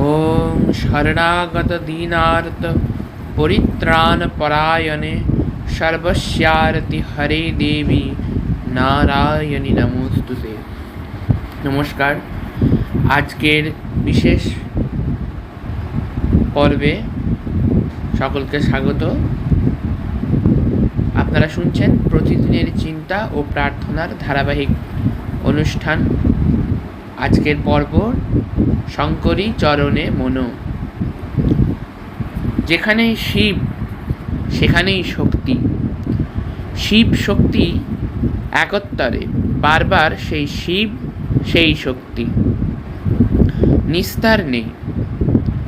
ॐ शरणागतदीनार्त পরিত্রাণপরায়ণে সর্বস্যারতি হরে দেবী নারায়ণী নমস্তুতে নমস্কার আজকের বিশেষ পর্বে সকলকে স্বাগত আপনারা শুনছেন প্রতিদিনের চিন্তা ও প্রার্থনার ধারাবাহিক অনুষ্ঠান আজকের পর্ব শঙ্করী চরণে মনো। যেখানেই শিব, সেখানেই শক্তি। শিব শক্তি একত্তরে, বারবার সেই শিব, সেই শক্তি। নিস্তার নেই।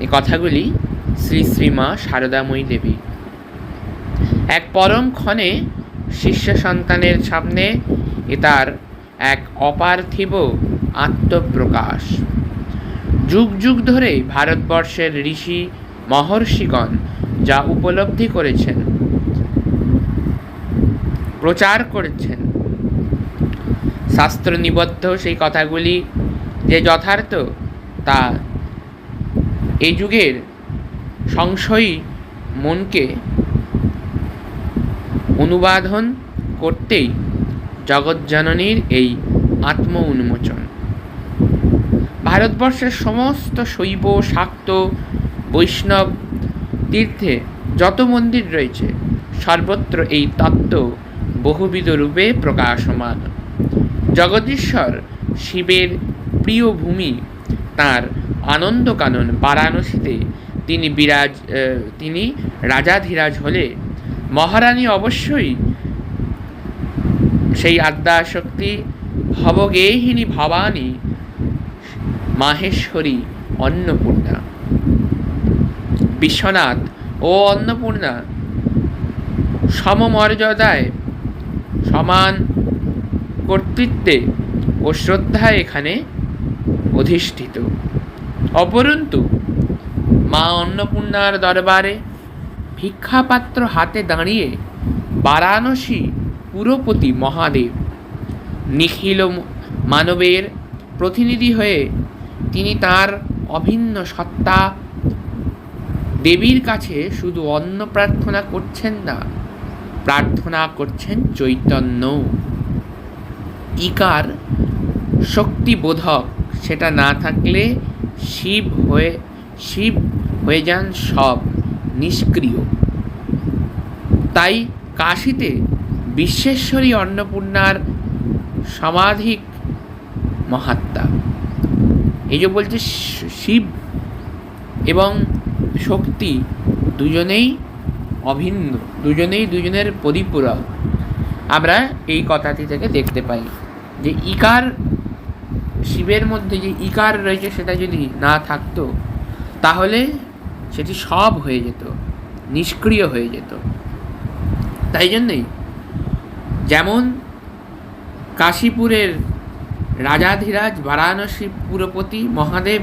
এ কথাগুলি শ্রী শ্রীমা শারদাময়ী দেবী। এক পরম ক্ষণে শিষ্য সন্তানের সামনে এ তার এক অপার্থিব আত্মপ্রকাশ। যুগ যুগ ধরে ভারতবর্ষের ঋষি, মহর্ষিগণ যা উপলব্ধি করেছেন, প্রচার করেছেন। শাস্ত্র নিবদ্ধ সেই কথাগুলি যে যথার্থ, তা এই যুগের সংশয়ী মনকে অনুবাদন করতেই জগজ্জননীর এই আত্ম উন্মোচন ভারতবর্ষের সমস্ত শৈব, শাক্ত, বৈষ্ণব তীর্থে যত মন্দির রয়েছে, সর্বত্র এই তত্ত্ব বহুবিধ রূপে প্রকাশমান। জগদীশ্বর শিবের প্রিয় ভূমি, তাঁর আনন্দকানন বারাণসীতে তিনি বিরাজ তিনি রাজাধিরাজ হলে। মহারানী অবশ্যই সেই আদ্যাশক্তি ভবগেহিনী ভবানী মাহেশ্বরী অন্নপূর্ণা। বিশ্বনাথ ও অন্নপূর্ণা সমমর্যাদায় সমান কর্তৃত্বে ও শ্রদ্ধায় এখানে অধিষ্ঠিত। অপরন্তু, মা অন্নপূর্ণার দরবারে ভিক্ষাপাত্র হাতে দাঁড়িয়ে বারাণসী পুরপতি মহাদেব নিখিল মানবের প্রতিনিধি হয়ে তিনি তার অভিন্ন সত্তা দেবীর কাছে শুধু অন্ন প্রার্থনা করছেন না, প্রার্থনা করছেন চৈতন্য। ইকার শক্তিবোধক, সেটা না থাকলে শিব হয়ে শিব হয়ে যান সব নিষ্ক্রিয়। তাই কাশীতে বিশ্বেশ্বরী অন্নপূর্ণার সমাধিক মহাত্মা। এই যে বলছে শিব এবং শক্তি দুজনেই অভিন্ন, দুজনেই দুজনের পরিপূরক। আমরা এই কথাটি থেকে দেখতে পাই যে ইকার, শিবের মধ্যে যে ইকার রয়েছে সেটা যদি না থাকতো, তাহলে সেটি সব হয়ে যেত, নিষ্ক্রিয় হয়ে যেত। তাই জন্যই যেমন কাশীপুরের রাজাধিরাজ, বারাণসী, পুরপতি, মহাদেব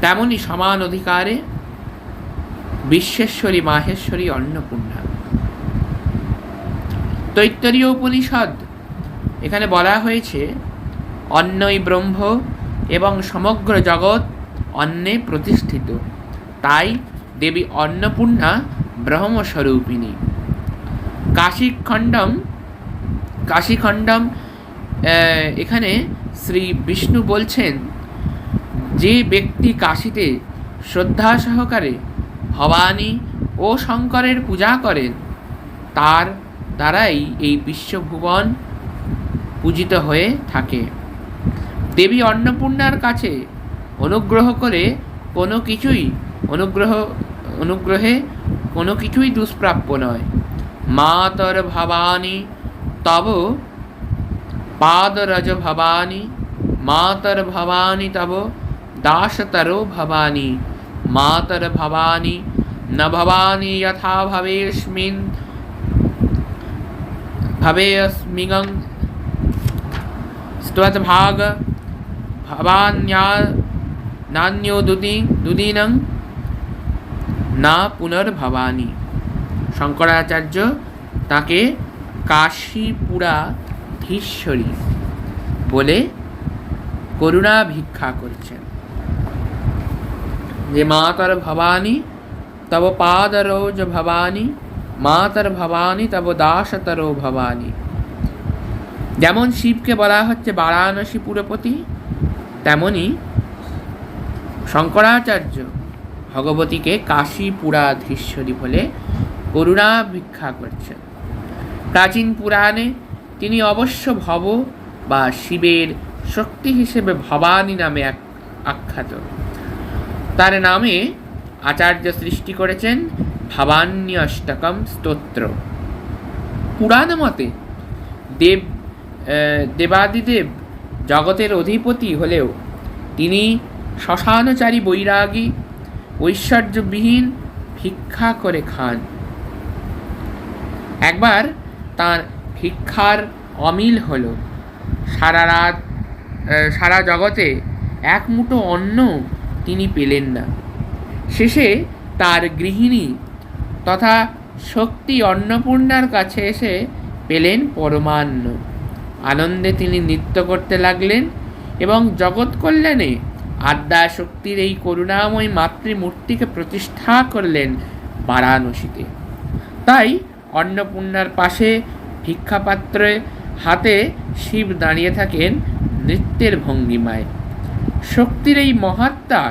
তেমনই সমান অধিকারে বিশ্বেশ্বরী, মাহেশ্বরী, অন্নপূর্ণা। তৈত্তরীয় উপনিষদ এখানে বলা হয়েছে অন্নই ব্রহ্ম এবং সমগ্র জগৎ অন্নে প্রতিষ্ঠিত। তাই দেবী অন্নপূর্ণা ব্রহ্মস্বরূপিণী। কাশীখণ্ডম কাশীখণ্ডম এখানে শ্রী বিষ্ণু বলছেন, যে ব্যক্তি কাশীতে শ্রদ্ধা সহকারে ভবানী ও শঙ্করের পূজা করেন, তার দ্বারাই এই বিশ্বভুবন পূজিত হয়ে থাকে। দেবী অন্নপূর্ণার কাছে অনুগ্রহ করে কোনো কিছুই অনুগ্রহ, অনুগ্রহে কোনো কিছুই দুষ্প্রাপ্য নয়। মাতর ভবানী, তব পাদরজ ভবানী মাতর ভবানী তব দাসতরো ভবানী মাতর ভবানী ন ভবানী যথা ভবেস্মিন ভবেস্মিগং স্তৎভাগ ভবান্যা নান্যো দুদি দুদিনং না পুনর্ভবানী শঙ্করাচার্য তাকে কাশীপুরাধীশ্বরী বলে করুণা ভিক্ষা করছেন। যে মাতর ভবানী, তব পাদরোজ ভবানী, মাতর ভবানী, তব দাসতরো ভবানী। যেমন শিবকে বলা হচ্ছে বারাণসী পুরপতি, তেমনি শঙ্করাচার্য ভগবতীকে কাশী পুরাধীশ্বরী বলে করুণা ভিক্ষা করছেন। প্রাচীন পুরাণে তিনি অবশ্য ভব বা শিবের শক্তি হিসেবে ভবানী নামে এক আখ্যাত। তার নামে আচার্য সৃষ্টি করেছেন ভাবান্যী অষ্টকম স্তোত্র। পুরাণ মতে দেব দেবাদিদেব জগতের অধিপতি হলেও তিনি শ্মশানচারী বৈরাগী, ঐশ্বর্যবিহীন ভিক্ষা করে খান। একবার তার ভিক্ষার অমিল হল। সারা রাত সারা জগতে এক মুঠো অন্ন তিনি পেলেন না। শেষে তার গৃহিণী তথা শক্তি অন্নপূর্ণার কাছে এসে পেলেন পরমান্ন। আনন্দে তিনি নৃত্য করতে লাগলেন এবং জগৎ কল্যাণে আদ্যা শক্তির এই করুণাময় মাতৃমূর্তিকে প্রতিষ্ঠা করলেন বারাণসীতে। তাই অন্নপূর্ণার পাশে ভিক্ষাপাত্রে হাতে শিব দাঁড়িয়ে থাকেন নৃত্যের ভঙ্গিমায়। শক্তির এই মহাত্মা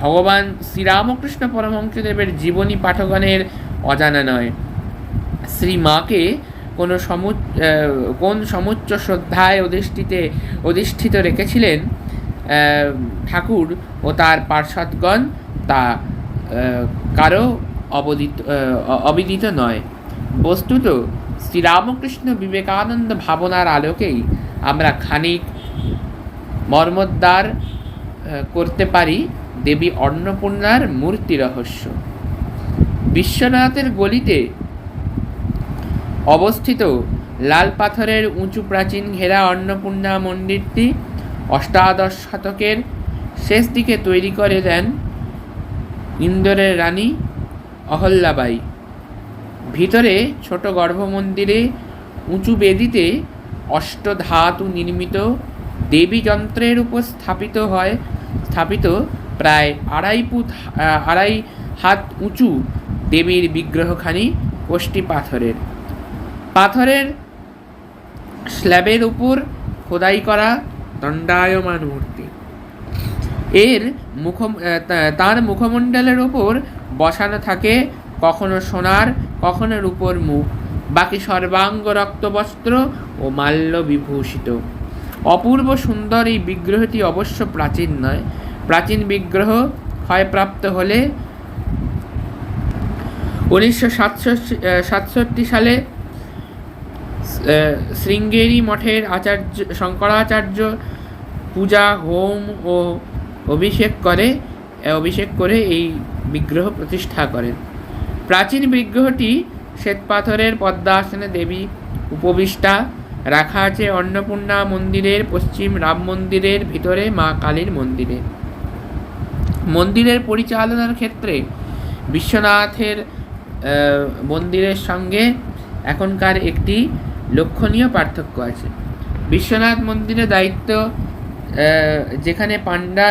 ভগবান শ্রীরামকৃষ্ণ পরমহংসদেবের জীবনী পাঠগণের অজানা নয়। শ্রী মাকে কোনো সমু আহ, কোন সমুচ্চ শ্রদ্ধায় অধিষ্ঠিতে অধিষ্ঠিত রেখেছিলেন ঠাকুর ও তার পার্ষদগণ তা কারও অবদিত অবিদিত নয়। বস্তুত শ্রীরামকৃষ্ণ বিবেকানন্দ ভাবনার আলোকেই আমরা খানিক মর্মোদ্দার আহ, করতে পারি দেবী অন্নপূর্ণার মূর্তি রহস্য। বিশ্বনাথের গলিতে অবস্থিত লাল পাথরের উঁচু প্রাচীন ঘেরা অন্নপূর্ণা মন্দিরটি অষ্টাদশ শতকের শেষ দিকে তৈরি করে দেন ইন্দোরের রানী অহল্যাবাই। ভিতরে ছোট গর্ভমন্দিরে উঁচু বেদিতে অষ্টধাতু নির্মিত দেবী যন্ত্রের উপর স্থাপিত হয়, স্থাপিত প্রায় আড়াই ফুট আড়াই হাত উঁচু দেবীর বিগ্রহখানি কোষ্টি পাথরের। পাথরের স্ল্যাবের উপর খোদাই করা দণ্ডায়মান মূর্তি। এর মুখ তার মুখমণ্ডলের ওপর বসানো থাকে কখনো সোনার কখনো রূপোর মুখ, বাকি সর্বাঙ্গ রক্তবস্ত্র ও মাল্য বিভূষিত। অপূর্ব সুন্দর এই বিগ্রহটি অবশ্য প্রাচীন নয়, প্রাচীন বিগ্রহ ক্ষয়প্রাপ্ত হলে উনিশশো সাতষট্টি সালে শৃঙ্গেরি মঠের আচার্য, শঙ্করাচার্য পূজা, হোম ও অভিষেক করে অভিষেক করে এই বিগ্রহ প্রতিষ্ঠা করেন। প্রাচীন বিগ্রহটি শ্বেতপাথরের পদ্মাসনে দেবী উপবিষ্টা রাখা আছে অন্নপূর্ণা মন্দিরের পশ্চিম রাম মন্দিরের ভিতরে, মা কালীর মন্দিরে। মন্দিরের পরিচালনার ক্ষেত্রে বিশ্বনাথের মন্দিরের সঙ্গে এখনকার একটি লক্ষণীয় পার্থক্য আছে। বিশ্বনাথ মন্দিরের দায়িত্ব যেখানে পাণ্ডা,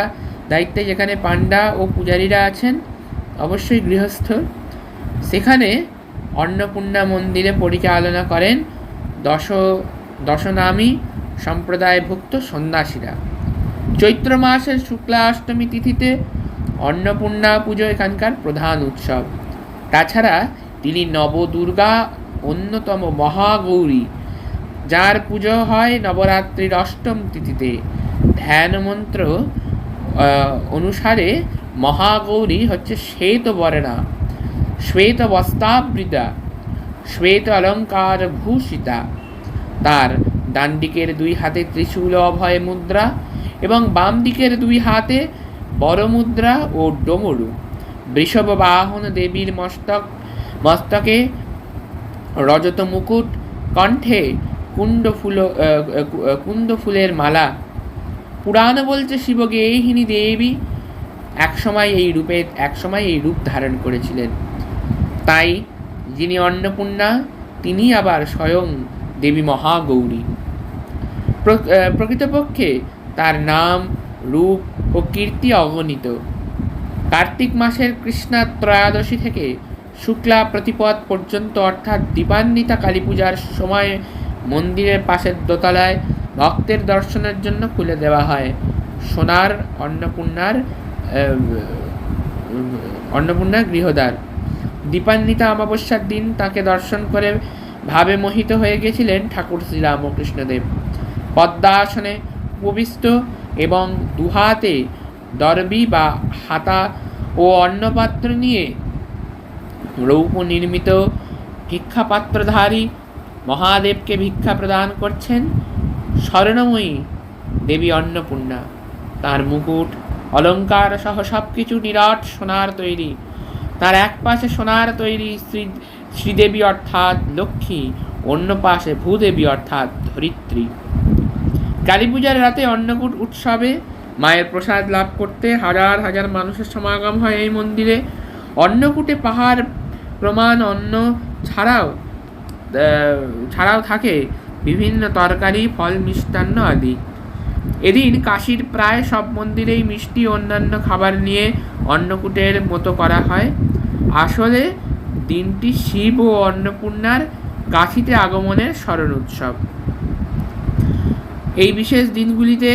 দায়িত্বে যেখানে পাণ্ডা ও পূজারীরা আছেন, অবশ্যই গৃহস্থ। সেখানে অন্নপূর্ণা মন্দিরে পরিচালনা করেন দশ, দশনামী সম্প্রদায়ভুক্ত সন্ন্যাসীরা। চৈত্র মাসের শুক্লা অষ্টমী তিথিতে অন্নপূর্ণা পুজো এখানকার প্রধান উৎসব। তাছাড়া তিনি নবদুর্গা অন্যতম মহাগৌরী, যার পুজো হয় নবরাত্রির অষ্টম তিথিতে। ধ্যান মন্ত্র অনুসারে মহাগৌরী হচ্ছে শ্বেত বর্ণা শ্বেত বস্তাবৃতা শ্বেত অলঙ্কার ভূষিতা তার ডান দিকের দুই হাতে ত্রিশূল অভয় মুদ্রা এবং বাম দিকের দুই হাতে বড় মুদ্রা ও ডমরু। বৃষভ বাহন দেবীর মস্তক মস্তকে রজত মুকুট কণ্ঠে কুণ্ড ফুল আহ, ফুলের মালা। পুরাণ বলছে শিবগেহিনী দেবী। একসময় এই রূপে একসময় এই রূপ ধারণ করেছিলেন। তাই যিনি অন্নপূর্ণা তিনি আবার স্বয়ং দেবী মহাগৌরী। প্রকৃতপক্ষে তার নাম রূপ ও কীর্তি অগণিত। কার্তিক মাসের কৃষ্ণা ত্রয়োদশী থেকে শুক্লা প্রতিপদ পর্যন্ত অর্থাৎ দীপান্বিতা কালী পূজার সময় মন্দিরের পাশের দোতলায় ভক্তের দর্শনের জন্য খুলে দেওয়া হয়। সোনার অন্নপূর্ণার আহ, অন্নপূর্ণার গৃহদ্বার। দীপান্বিতা অমাবস্যার দিন তাকে দর্শন করে ভাবে মোহিত হয়ে গেছিলেন ঠাকুর শ্রীরামকৃষ্ণদেব। পদ্মাসনে উপবিষ্ট এবং দুহাতে দরবি বা হাতা ও অন্নপাত্র নিয়ে রৌপ নির্মিত ভিক্ষাপাত্রধারী মহাদেবকে ভিক্ষা প্রদান করছেন স্বর্ণময়ী দেবী অন্নপূর্ণা। তার মুকুট অলংকার সহ সব কিছু নিরাট সোনার তৈরি। তার এক পাশে সোনার তৈরি শ্রী, শ্রীদেবী অর্থাৎ লক্ষ্মী, অন্য পাশে ভূদেবী অর্থাৎ ধরিত্রী। কালী পূজার রাতে অন্নকূট উৎসবে মায়ের প্রসাদ লাভ করতে হাজার হাজার মানুষের সমাগম হয় এই মন্দিরে। অন্নকূটে পাহাড়, প্রমাণ, অন্ন ছাড়াও ছাড়াও থাকে বিভিন্ন তরকারি, ফল, মিষ্টান্ন আদি। এদিন কাশীর প্রায় সব মন্দিরেই মিষ্টি অন্যান্য খাবার নিয়ে অন্নকূটের মতো করা হয়। আসলে দিনটি শিব ও অন্নপূর্ণার কাশীতে আগমনের স্মরণ উৎসব। এই বিশেষ দিনগুলিতে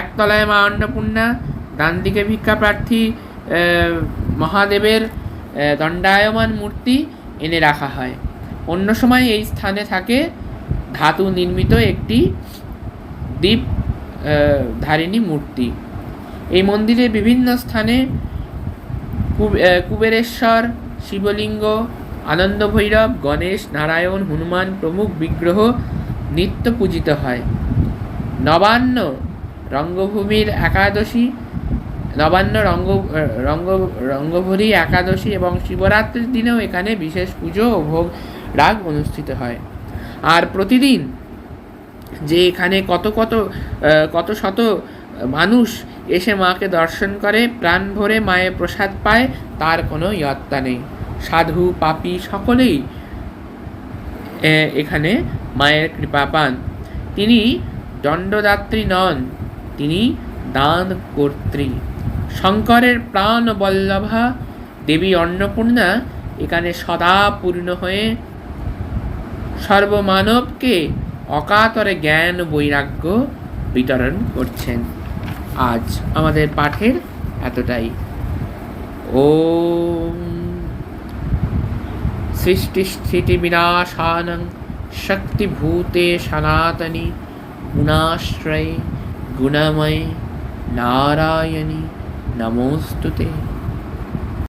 একতলায় মা অন্নপূর্ণা ডান দিকে ভিক্ষা প্রার্থী মহাদেবের দণ্ডায়মান মূর্তি এনে রাখা হয়। অন্য সময় এই স্থানে থাকে ধাতু নির্মিত একটি দ্বীপ ধারিণী মূর্তি। এই মন্দিরে বিভিন্ন স্থানে কুবেরেশ্বর, শিবলিঙ্গ আনন্দ ভৈরব গণেশ, নারায়ণ, হনুমান প্রমুখ বিগ্রহ নিত্য পূজিত হয়। নবান্ন রঙ্গভূমির একাদশী, নবান্ন রঙ্গ রঙ্গ রঙ্গভূরি একাদশী এবং শিবরাত্রির দিনেও এখানে বিশেষ পুজো ও ভোগ রাগ অনুষ্ঠিত হয়। আর প্রতিদিন যে এখানে কত কত কত শত মানুষ এসে মাকে দর্শন করে, প্রাণ ভরে মায়ের প্রসাদ পায়, তার কোনো ইয়ত্তা নেই। সাধু, পাপী সকলেই এখানে মায়ের কৃপা পান। তিনি দণ্ডদাত্রী নন, তিনি দান কর্ত্রী শঙ্করের প্রাণ বল্লভা, দেবী অন্নপূর্ণা এখানে সদা পূর্ণ হয়ে সর্বমানবকে অকাতরে জ্ঞান, বৈরাগ্য বিতরণ করছেন। আজ আমাদের পাঠের এতটাই। ওম সৃষ্টি স্থিতি বিনাশানং শক্তিভূতে সনাতনী গুণাশ্রয়ে গুণময়ে নারায়ণী নমোস্তুতে।